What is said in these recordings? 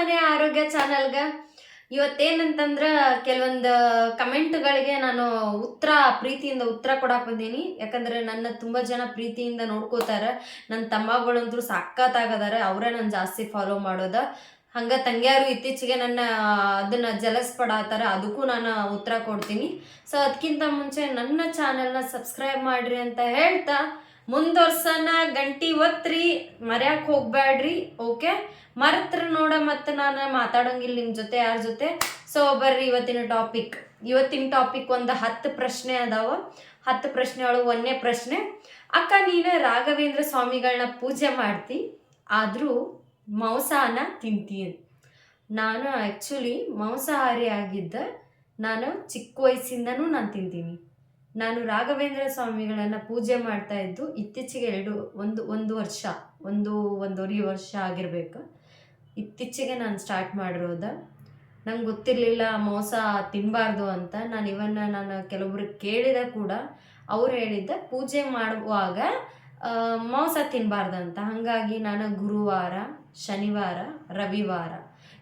ಮನೆ ಆರೋಗ್ಯ ಚಾನಲ್ಗೆ ಇವತ್ತೇನಂತಂದ್ರೆ ಕೆಲವೊಂದು ಕಮೆಂಟ್ಗಳಿಗೆ ನಾನು ಉತ್ತರ ಪ್ರೀತಿಯಿಂದ ಉತ್ತರ ಕೊಡಕ್ಕೆ ಬಂದೀನಿ. ಯಾಕಂದ್ರೆ ನನ್ನ ತುಂಬ ಜನ ಪ್ರೀತಿಯಿಂದ ನೋಡ್ಕೋತಾರೆ. ನನ್ನ ತಮ್ಮಗಳಂತೂ ಸಾಕತ್ತಾಗದಾರೆ ಅವರೇ ನಾನು ಜಾಸ್ತಿ ಫಾಲೋ ಮಾಡೋದು. ಹಂಗೆ ತಂಗಿಯಾರು ಇತ್ತೀಚೆಗೆ ನನ್ನ, ಅದನ್ನ ಜಲಸ್ ಪಡಾತಾರ ಅದಕ್ಕೂ ನಾನು ಉತ್ತರ ಕೊಡ್ತೀನಿ. ಸೊ ಅದಕ್ಕಿಂತ ಮುಂಚೆ ನನ್ನ ಚಾನಲ್ನ ಸಬ್ಸ್ಕ್ರೈಬ್ ಮಾಡಿರಿ ಅಂತ ಹೇಳ್ತಾ ಮುಂದುವರ್ಸನ ಗಂಟಿ ಒತ್ತ್ರಿ ಮರ್ಯಾಕ್ ಹೋಗ್ಬ್ಯಾಡ್ರಿ ಓಕೆ ಮರೆತ್ರ ನೋಡ ಮತ್ತೆ ನಾನು ಮಾತಾಡೋಂಗಿಲ್ಲ ನಿಮ್ಮ ಜೊತೆ, ಯಾರ ಜೊತೆ? ಸೊ ಬರ್ರಿ ಇವತ್ತಿನ ಟಾಪಿಕ್ ಇವತ್ತಿನ ಟಾಪಿಕ್ ಒಂದು ಹತ್ತು ಪ್ರಶ್ನೆ ಅದಾವ. ಹತ್ತು ಪ್ರಶ್ನೆ ಒಳಗೆ ಒಂದನೇ ಪ್ರಶ್ನೆ. ಅಕ್ಕ, ನೀನು ರಾಘವೇಂದ್ರ ಸ್ವಾಮಿಗಳನ್ನ ಪೂಜೆ ಮಾಡ್ತಿ, ಆದರೂ ಮಾಂಸಾನ ತಿಂತೀನಿ ನಾನು ಆ್ಯಕ್ಚುಲಿ ಮಾಂಸಾಹಾರಿ ಆಗಿದ್ದ, ನಾನು ಚಿಕ್ಕ ವಯಸ್ಸಿಂದನೂ ನಾನು ತಿಂತೀನಿ. ನಾನು ರಾಘವೇಂದ್ರ ಸ್ವಾಮಿಗಳನ್ನು ಪೂಜೆ ಮಾಡ್ತಾ ಇದ್ದು ಇತ್ತೀಚೆಗೆ ಎರಡು, ಒಂದು ಒಂದು ವರ್ಷ, ಒಂದು, ಒಂದೂವರೆ ವರ್ಷ ಆಗಿರಬೇಕು. ಇತ್ತೀಚೆಗೆ ನಾನು ಸ್ಟಾರ್ಟ್ ಮಾಡಿರೋದ. ನಂಗೆ ಗೊತ್ತಿರಲಿಲ್ಲ, ಮೋಸ ತಿನ್ನಬಾರ್ದು ಅಂತ. ನಾನು ಇವನ್ನ ನಾನು ಕೆಲವೊಬ್ರಿಗೆ ಕೇಳಿದ ಕೂಡ ಅವ್ರು ಹೇಳಿದ್ದ, ಪೂಜೆ ಮಾಡುವಾಗ ಮೋಸ ಅಂತ. ಹಾಗಾಗಿ ನಾನು ಗುರುವಾರ, ಶನಿವಾರ, ರವಿವಾರ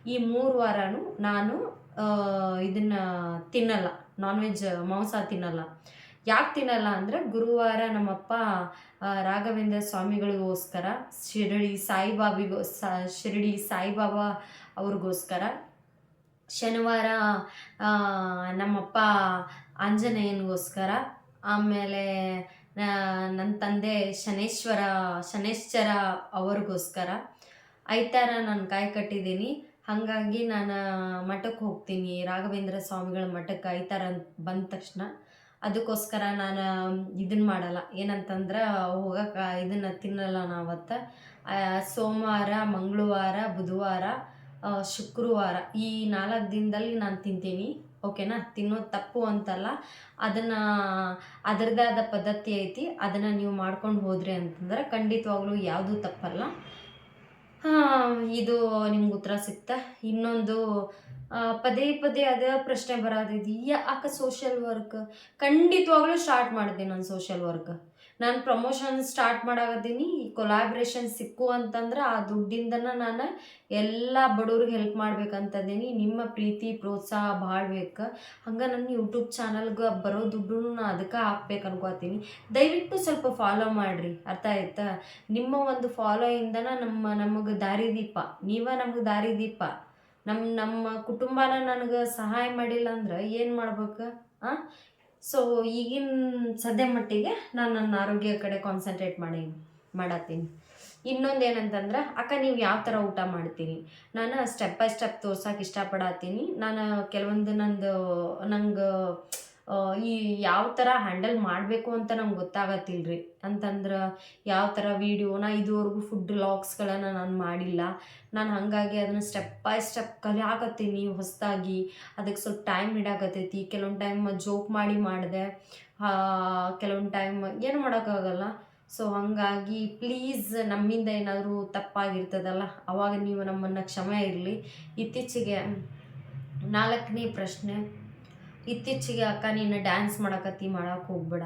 ಈ ಮೂರು ವಾರನೂ ನಾನು ಇದನ್ನು ತಿನ್ನಲ್ಲ. ನಾನ್ ವೆಜ್ ಮಾಂಸ ತಿನ್ನಲ್ಲ. ಯಾಕೆ ತಿನ್ನಲ್ಲ ಅಂದರೆ ಗುರುವಾರ ನಮ್ಮಪ್ಪ ರಾಘವೇಂದ್ರ ಸ್ವಾಮಿಗಳಿಗೋಸ್ಕರ, ಶಿರಡಿ ಸಾಯಿಬಾಬಿಗೋ ಶಿರಡಿ ಸಾಯಿಬಾಬಾ ಅವ್ರಿಗೋಸ್ಕರ ಶನಿವಾರ ನಮ್ಮಪ್ಪ ಆಂಜನೇಯನಿಗೋಸ್ಕರ, ಆಮೇಲೆ ನನ್ನ ತಂದೆ ಶನೇಶ್ವರ ಶನೇಶ್ವರ ಅವ್ರಿಗೋಸ್ಕರ ಐತಾರ ನಾನು ಕಾಯಿ ಕಟ್ಟಿದ್ದೀನಿ. ಹಾಗಾಗಿ ನಾನು ಮಠಕ್ಕೆ ಹೋಗ್ತೀನಿ. ರಾಘವೇಂದ್ರ ಸ್ವಾಮಿಗಳ ಮಠಕ್ಕೆ ಐತಾರ ಬಂದ ತಕ್ಷಣ. ಅದಕ್ಕೋಸ್ಕರ ನಾನು ಇದನ್ನ ಮಾಡಲ್ಲ. ಏನಂತಂದ್ರೆ ಹೋಗಕ್ಕೆ ಇದನ್ನು ತಿನ್ನಲ್ಲ ನಾವತ್ತ. ಸೋಮವಾರ, ಮಂಗಳವಾರ, ಬುಧವಾರ ಶುಕ್ರವಾರ ಈ ನಾಲ್ಕು ದಿನದಲ್ಲಿ ನಾನು ತಿಂತೀನಿ. ಓಕೆನಾ? ತಿನ್ನೋದು ತಪ್ಪು ಅಂತಲ್ಲ. ಅದನ್ನು, ಅದರದ್ದೇ ಆದ ಪದ್ಧತಿ ಐತಿ. ಅದನ್ನು ನೀವು ಮಾಡ್ಕೊಂಡು ಹೋದ್ರಿ ಅಂತಂದ್ರೆ ಖಂಡಿತವಾಗ್ಲೂ ಯಾವುದೂ ತಪ್ಪಲ್ಲ. ಇದು ನಿಮ್ಗೆ ಉತ್ತರ ಸಿಕ್ತ ಇನ್ನೊಂದು ಪದೇ ಪದೇ ಅದೇ ಪ್ರಶ್ನೆ ಬರೋದಿದೆ ಯಾಕೆ ಸೋಷಿಯಲ್ ವರ್ಕ್ ಖಂಡಿತವಾಗ್ಲೂ ಸ್ಟಾರ್ಟ್ ಮಾಡಿದೆ ನಾನು ಸೋಷಿಯಲ್ ವರ್ಕ್ ನಾನು ಪ್ರಮೋಷನ್ ಸ್ಟಾರ್ಟ್ ಮಾಡಾಕತ್ತೀನಿ ಕೊಲಾಬ್ರೇಷನ್ ಸಿಕ್ಕು ಅಂತಂದ್ರೆ ಆ ದುಡ್ಡಿಂದನ ನಾನು ಎಲ್ಲ ಬಡವ್ರಿಗೆ ಹೆಲ್ಪ್ ಮಾಡ್ಬೇಕಂತದೀನಿ. ನಿಮ್ಮ ಪ್ರೀತಿ, ಪ್ರೋತ್ಸಾಹ ಭಾಳ ಬೇಕು. ಹಂಗೆ ನನ್ನ ಯೂಟ್ಯೂಬ್ ಚಾನಲ್ಗೆ ಬರೋ ದುಡ್ಡು ನಾನು ಅದಕ್ಕೆ ಹಾಕ್ಬೇಕು ಅನ್ಕೋತೀನಿ. ದಯವಿಟ್ಟು ಸ್ವಲ್ಪ ಫಾಲೋ ಮಾಡಿರಿ. ಅರ್ಥ ಆಯ್ತಾ? ನಿಮ್ಮ ಒಂದು ಫಾಲೋಯಿಂದನ ನಮ್ಮ ನಮಗೆ ದಾರಿದೀಪ ನೀವ ನಮಗೆ ದಾರಿದೀಪ ನಮ್ಮ ನಮ್ಮ ಕುಟುಂಬನ ನನಗೆ ಸಹಾಯ ಮಾಡಿಲ್ಲ ಅಂದ್ರೆ ಏನು ಮಾಡ್ಬೇಕು? ಆ? ಸೊ ಈಗಿನ ಸದ್ಯ ಮಟ್ಟಿಗೆ ನಾನು ನನ್ನ ಆರೋಗ್ಯ ಕಡೆ ಕಾನ್ಸಂಟ್ರೇಟ್ ಮಾಡಿ, ಮಾಡತ್ತೀನಿ. ಇನ್ನೊಂದು ಏನಂತಂದ್ರೆ, ಅಕ್ಕ ನೀವು ಯಾವ ಥರ ಊಟ ಮಾಡ್ತೀನಿ ನಾನು ಸ್ಟೆಪ್ ಬೈ ಸ್ಟೆಪ್ ತೋರ್ಸೋಕೆ ಇಷ್ಟಪಡತ್ತೀನಿ. ನಾನು ಕೆಲವೊಂದು ನಂದು, ನಂಗೆ ಈ ಯಾವ ಥರ ಹ್ಯಾಂಡಲ್ ಮಾಡಬೇಕು ಅಂತ ನಂಗೆ ಗೊತ್ತಾಗತ್ತಿಲ್ರಿ. ಅಂತಂದ್ರೆ ಯಾವ ಥರ ವೀಡಿಯೋನ ಇದುವರೆಗೂ ಫುಡ್ ಲಾಗ್ಸ್ಗಳನ್ನು ನಾನು ಮಾಡಿಲ್ಲ. ನಾನು ಹಾಗಾಗಿ ಅದನ್ನು ಸ್ಟೆಪ್ ಬೈ ಸ್ಟೆಪ್ ಕಲಿಯಾಕತ್ತೀನಿ ಹೊಸದಾಗಿ. ಅದಕ್ಕೆ ಸ್ವಲ್ಪ ಟೈಮ್ ಇಡಾಕತ್ತೈತಿ. ಕೆಲವೊಂದು ಟೈಮ್ ಜೋಕ್ ಮಾಡಿ ಮಾಡಿದೆ. ಕೆಲವೊಂದು ಟೈಮ್ ಏನು ಮಾಡೋಕ್ಕಾಗಲ್ಲ. ಸೊ ಹಾಗಾಗಿ ಪ್ಲೀಸ್ ನಮ್ಮಿಂದ ಏನಾದರೂ ತಪ್ಪಾಗಿರ್ತದಲ್ಲ, ಅವಾಗ ನೀವು ನಮ್ಮನ್ನು ಕ್ಷಮೆ ಇರಲಿ. ಇತ್ತೀಚೆಗೆ ನಾಲ್ಕನೇ ಪ್ರಶ್ನೆ. ಇತ್ತೀಚೆಗೆ ಅಕ್ಕ ನೀನು ಡ್ಯಾನ್ಸ್ ಮಾಡಕತ್ತಿ ಮಾಡಕ್ಕೆ ಹೋಗ್ಬೇಡ.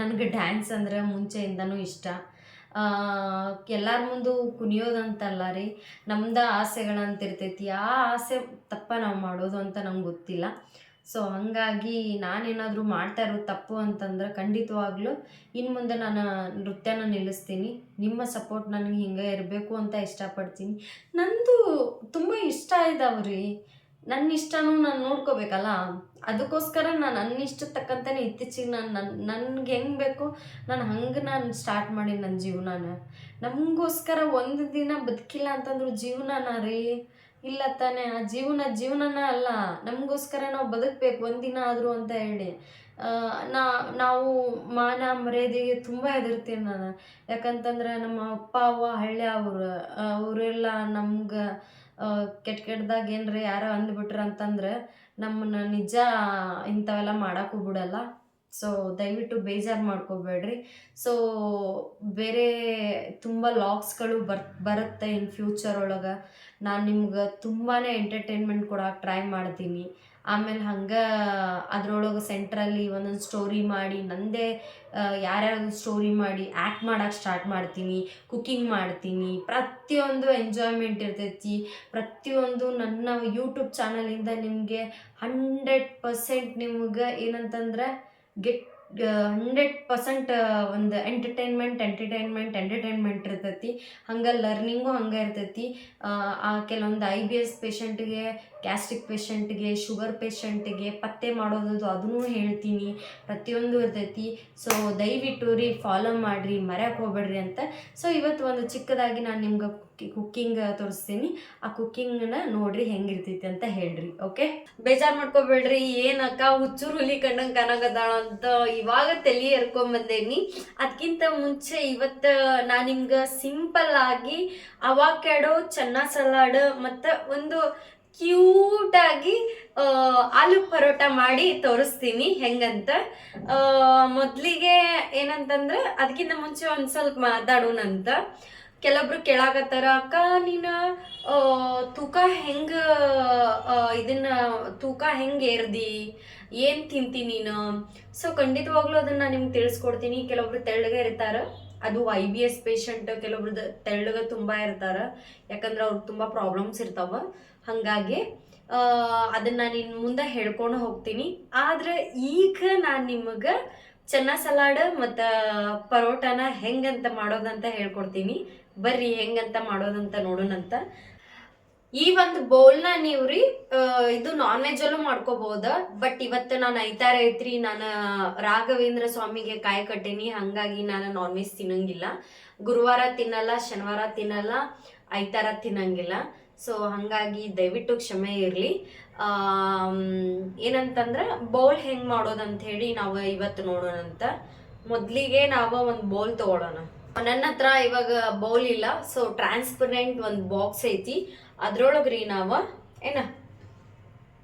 ನನಗೆ ಡ್ಯಾನ್ಸ್ ಅಂದರೆ ಮುಂಚೆಯಿಂದನೂ ಇಷ್ಟ. ಎಲ್ಲರ ಮುಂದೆ ಕುಣಿಯೋದಂತಲ್ಲ ರೀ. ನಮ್ದು ಆಸೆಗಳಂತ ಇರ್ತೈತಿ ಆ ಆಸೆ ತಪ್ಪ ನಾವು ಮಾಡೋದು ಅಂತ ನಮ್ಗೆ ಗೊತ್ತಿಲ್ಲ. ಸೊ ಹಾಗಾಗಿ ನಾನೇನಾದರೂ ಮಾಡ್ತಾ ಇರೋದು ತಪ್ಪು ಅಂತಂದ್ರೆ ಖಂಡಿತವಾಗ್ಲೂ ಇನ್ನು ಮುಂದೆ ನಾನು ನೃತ್ಯನ ನಿಲ್ಲಿಸ್ತೀನಿ. ನಿಮ್ಮ ಸಪೋರ್ಟ್ ನನಗೆ ಹಿಂಗೆ ಇರಬೇಕು ಅಂತ ಇಷ್ಟಪಡ್ತೀನಿ. ನಂದು ತುಂಬ ಇಷ್ಟ ಇದಾವೆ ರೀ. ನನ್ನ ಇಷ್ಟನೂ ನಾನು ನೋಡ್ಕೋಬೇಕಲ್ಲ? ಅದಕ್ಕೋಸ್ಕರ ನಾನು ನನ್ನ ಇಷ್ಟ ತಕ್ಕಂತೆ ಇತ್ತೀಚಿಗೆ ನಾನು ನನ್ನ ನನಗೆ ಹೆಂಗೆ ಬೇಕು, ನಾನು ಹಂಗೆ ನಾನು ಸ್ಟಾರ್ಟ್ ಮಾಡಿ ನನ್ನ ಜೀವನಾನ. ನಮಗೋಸ್ಕರ ಒಂದು ದಿನ ಬದುಕಿಲ್ಲ ಅಂತಂದ್ರು ಜೀವನನ ರೀ. ಇಲ್ಲ ತಾನೇ, ಆ ಜೀವನ ಜೀವನನ ಅಲ್ಲ. ನಮಗೋಸ್ಕರ ನಾವು ಬದುಕಬೇಕು ಒಂದಿನ ಆದರೂ ಅಂತ ಹೇಳಿ. ನಾ, ನಾವು ಮಾನ ಮರ್ಯಾದೆಗೆ ತುಂಬ ಹೆದರ್ತೀನಿ ನಾನು. ಯಾಕಂತಂದ್ರೆ ನಮ್ಮ ಅಪ್ಪ ಅವ್ವ ಹಳ್ಳಿ ಅವರು ಅವರೆಲ್ಲ ನಮ್ಗೆ ಕೆಟ್ಟ ಕೆಟ್ಟದಾಗ ಏನ್ರಿ ಯಾರೋ ಅಂದ್ಬಿಟ್ರ ಅಂತಂದ್ರೆ ನಮ್ಮನ್ನ ನಿಜ ಇಂಥವೆಲ್ಲ ಮಾಡೋಕ್ಕೂ ಬಿಡಲ್ಲ. ಸೊ ದಯವಿಟ್ಟು ಬೇಜಾರು ಮಾಡ್ಕೋಬೇಡ್ರಿ. ಸೊ ಬೇರೆ ತುಂಬ ಲಾಗ್ಸ್ಗಳು ಬರ್, ಬರುತ್ತೆ ಇನ್ ಫ್ಯೂಚರ್ ಒಳಗೆ. ನಾನು ನಿಮ್ಗೆ ತುಂಬಾ ಎಂಟರ್ಟೈನ್ಮೆಂಟ್ ಕೊಡೋಕೆ ಟ್ರೈ ಮಾಡ್ತೀನಿ. ಆಮೇಲೆ ಹಂಗೆ ಅದ್ರೊಳಗೆ ಸೆಂಟ್ರಲ್ಲಿ ಒಂದೊಂದು ಸ್ಟೋರಿ ಮಾಡಿ, ನಂದೇ ಯಾರ್ಯಾರು ಸ್ಟೋರಿ ಮಾಡಿ ಆ್ಯಕ್ಟ್ ಮಾಡೋಕ್ಕೆ ಸ್ಟಾರ್ಟ್ ಮಾಡ್ತೀನಿ ಕುಕ್ಕಿಂಗ್ ಮಾಡ್ತೀನಿ. ಪ್ರತಿಯೊಂದು ಎಂಜಾಯ್ಮೆಂಟ್ ಇರ್ತೈತಿ. ಪ್ರತಿಯೊಂದು ನನ್ನ ಯೂಟ್ಯೂಬ್ ಚಾನಲಿಂದ ನಿಮಗೆ ಹಂಡ್ರೆಡ್ ಪರ್ಸೆಂಟ್ ನಿಮ್ಗೆ ಏನಂತಂದ್ರೆ ಗೆಟ್ ಹಂಡ್ರೆಡ್ ಪರ್ಸೆಂಟ್ ಒಂದು ಎಂಟರ್ಟೈನ್ಮೆಂಟ್ ಎಂಟರ್ಟೈನ್ಮೆಂಟ್ ಎಂಟರ್ಟೈನ್ಮೆಂಟ್ ಇರ್ತೈತಿ. ಹಂಗೆ ಲರ್ನಿಂಗು ಹಂಗೆ ಇರ್ತೈತಿ. ಆ ಕೆಲವೊಂದು ಐ ಬಿ ಎಸ್ ಪೇಷಂಟ್ಗೆ ಗ್ಯಾಸ್ಟ್ರಿಕ್ ಪೇಷಂಟ್ಗೆ, ಶುಗರ್ ಪೇಷಂಟ್ಗೆ ಪತ್ತೆ ಮಾಡೋದು ಅದನ್ನು ಹೇಳ್ತೀನಿ. ಪ್ರತಿಯೊಂದು ಇರ್ತೈತಿ. ಸೊ ದಯವಿಟ್ಟು ರೀ ಫಾಲೋ ಮಾಡಿರಿ, ಮರ್ಯಾಕೆ ಹೋಗ್ಬೇಡ್ರಿ ಅಂತ. ಸೊ ಇವತ್ತು ಒಂದು ಚಿಕ್ಕದಾಗಿ ನಾನು ನಿಮ್ಗೆ ಕುಕ್ಕಿಂಗ್ ತೋರಿಸ್ತೀನಿ. ಆ ಕುಕ್ಕಿಂಗ್ನ ನೋಡ್ರಿ ಹೆಂಗಿರ್ತೈತಿ ಅಂತ ಹೇಳ್ರಿ ಓಕೆ ಬೇಜಾರು ಮಾಡ್ಕೋಬೇಡ್ರಿ. ಏನಕ್ಕ, ಹುಚ್ಚೂರು ಹುಲಿ ಕಂಡಂಗೆ ಕಾಣಕತ್ತಾಳ ಅಂತ ಇವಾಗ ತಲೆ ಎರ್ಕೊಂಬಂದೇನಿ ಅದಕ್ಕಿಂತ ಮುಂಚೆ ಇವತ್ತು ನಾನು ನಿಮ್ಗೆ ಸಿಂಪಲ್ ಆಗಿ ಅವಾಕ್ಯಾಡೋ ಚೆನ್ನ ಸಲಾಡ್ ಮತ್ತು ಒಂದು ಕ್ಯೂಟ್ ಆಗಿ ಆ, ಆಲೂ ಪರೋಟ ಮಾಡಿ ತೋರಿಸ್ತೀನಿ. ಹೆಂಗಂತ? ಮೊದಲಿಗೆ ಏನಂತಂದ್ರೆ ಅದಕ್ಕಿಂತ ಮುಂಚೆ ಒಂದು ಸ್ವಲ್ಪ ಮಾತಾಡೋಣಂತ. ಕೆಲವೊಬ್ರು ಕೇಳಾಕತ್ತಾರ ಅಕ್ಕ ನೀನು ತೂಕ ಹೆಂಗ ಇದನ್ನ ತೂಕ ಹೆಂಗೆ ಏರ್ದಿ? ಏನು ತಿಂತಿ ನೀನು? ಸೊ ಖಂಡಿತವಾಗ್ಲೂ ಅದನ್ನ ನಿಮ್ಗೆ ತಿಳಿಸ್ಕೊಡ್ತೀನಿ. ಕೆಲವೊಬ್ರು ತೆಳ್ಳಗೆ ಇರ್ತಾರ. ಅದು ಐ ಬಿ ಎಸ್ ಪೇಷಂಟ್ ಕೆಲವೊಬ್ರದ್ದು ತೆಳ್ಳಗ ತುಂಬಾ ಇರ್ತಾರ, ಯಾಕಂದ್ರೆ ಅವ್ರಿಗೆ ತುಂಬಾ ಪ್ರಾಬ್ಲಮ್ಸ್ ಇರ್ತಾವ. ಹಂಗಾಗಿ ಅದನ್ನ ನಿನ್ ಮುಂದೆ ಹೇಳ್ಕೊಂಡು ಹೋಗ್ತೀನಿ. ಆದ್ರೆ ಈಗ ನಾನು ನಿಮಗೆ ಚೆನ್ನ ಸಲಾಡ್ ಮತ್ತು ಪರೋಟಾನ ಹೆಂಗಂತ ಮಾಡೋದಂತ ಹೇಳ್ಕೊಡ್ತೀನಿ. ಬರ್ರಿ ಹೆಂಗಂತ ಮಾಡೋದಂತ ನೋಡೋಣಂತ. ಈ ಒಂದು ಬೌಲ್ನ ನೀವು ರೀ ಇದು ನಾನ್ ವೆಜ್ ಅಲ್ಲೂ ಮಾಡ್ಕೋಬಹುದ ಬಟ್ ಇವತ್ತು ನಾನು ಐತಾರ ಐತ್ರಿ, ನಾನು ರಾಘವೇಂದ್ರ ಸ್ವಾಮಿಗೆ ಕಾಯಿ ಕಟ್ಟೇನಿ, ಹಂಗಾಗಿ ನಾನು ನಾನ್ ವೆಜ್ ತಿನ್ನಂಗಿಲ್ಲ. ಗುರುವಾರ ತಿನ್ನಲ್ಲ, ಶನಿವಾರ ತಿನ್ನಲ್ಲ, ಐತಾರ ತಿನ್ನಂಗಿಲ್ಲ. ಸೊ ಹಂಗಾಗಿ ದಯವಿಟ್ಟು ಕ್ಷಮೆ ಇರಲಿ. ಏನಂತಂದ್ರೆ ಬೌಲ್ ಹೆಂಗ್ ಮಾಡೋದಂತ ಹೇಳಿ ನಾವು ಇವತ್ತು ನೋಡೋಣಂತ ಮೊದಲಿಗೆ ನಾವು ಒಂದು ಬೌಲ್ ತಗೊಳ್ಳೋಣ ನನ್ನ ಹತ್ರ ಇವಾಗ ಬೌಲ್ ಇಲ್ಲ. ಸೊ ಟ್ರಾನ್ಸ್ಪರೆಂಟ್ ಒಂದು ಬಾಕ್ಸ್ ಐತಿ. ಅದ್ರೊಳಗ್ರಿ ನಾವು ಏನ?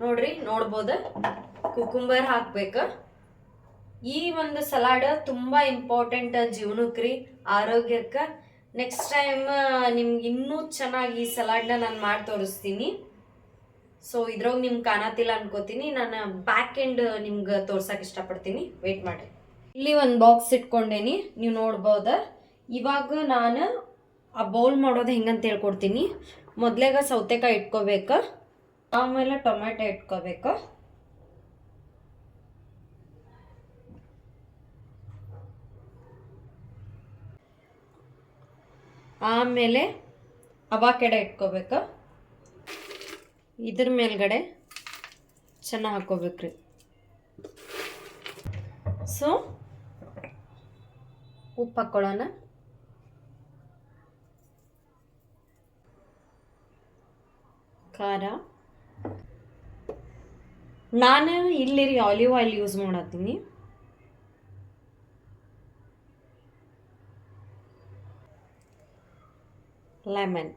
ನೋಡ್ರಿ, ನೋಡ್ಬೋದ? ಕುಕುಂಬರ್ ಹಾಕ್ಬೇಕ. ಈ ಒಂದು ಸಲಾಡ್ ತುಂಬಾ ಇಂಪಾರ್ಟೆಂಟ್ ಜೀವನಕ್ಕೆ ಆರೋಗ್ಯಕ್ಕೆ. ನೆಕ್ಸ್ಟ್ ಟೈಮ್ ನಿಮ್ಗೆ ಇನ್ನೂ ಚೆನ್ನಾಗಿ ಈ ಸಲಾಡ್ನ ನಾನು ಮಾಡಿ ತೋರಿಸ್ತೀನಿ. ಸೊ ಇದ್ರೊಳಗೆ ನಿಮ್ಗೆ ಕಾಣತಿಲ್ಲ ಅನ್ಕೋತೀನಿ. ನಾನು ಬ್ಯಾಕ್ ಎಂಡ್ ನಿಮ್ಗೆ ತೋರ್ಸಕ್ಕೆ ಇಷ್ಟಪಡ್ತೀನಿ. ವೆಯ್ಟ್ ಮಾಡಿರಿ. ಇಲ್ಲಿ ಒಂದು ಬಾಕ್ಸ್ ಇಟ್ಕೊಂಡೇನಿ. ನೀವು ನೋಡ್ಬೋದ. ಇವಾಗ ನಾನು ಆ ಬೌಲ್ ಮಾಡೋದು ಹೆಂಗಂತ ಹೇಳ್ಕೊಡ್ತೀನಿ. ಮೊದ್ಲೇಗ ಸೌತೆಕಾಯಿ ಇಟ್ಕೋಬೇಕು, ಆಮೇಲೆ ಟೊಮೆಟೊ ಇಟ್ಕೋಬೇಕು. ಆಮೇಲೆ ಅವಾಕೆಡೆ ಇಟ್ಕೋಬೇಕು. ಇದ್ರ ಮೇಲ್ಗಡೆ ಚೆನ್ನಾಗಿ ಹಾಕೋಬೇಕ್ರಿ. ಸೊ ಉಪ್ಪು ಹಾಕ್ಕೊಳ್ಳೋಣ ಖಾರ. ನಾನು ಇಲ್ಲಿ ರೀ ಆಲಿವ್ ಆಯಿಲ್ ಯೂಸ್ ಮಾಡತ್ತೀನಿ. ಲೆಮನ್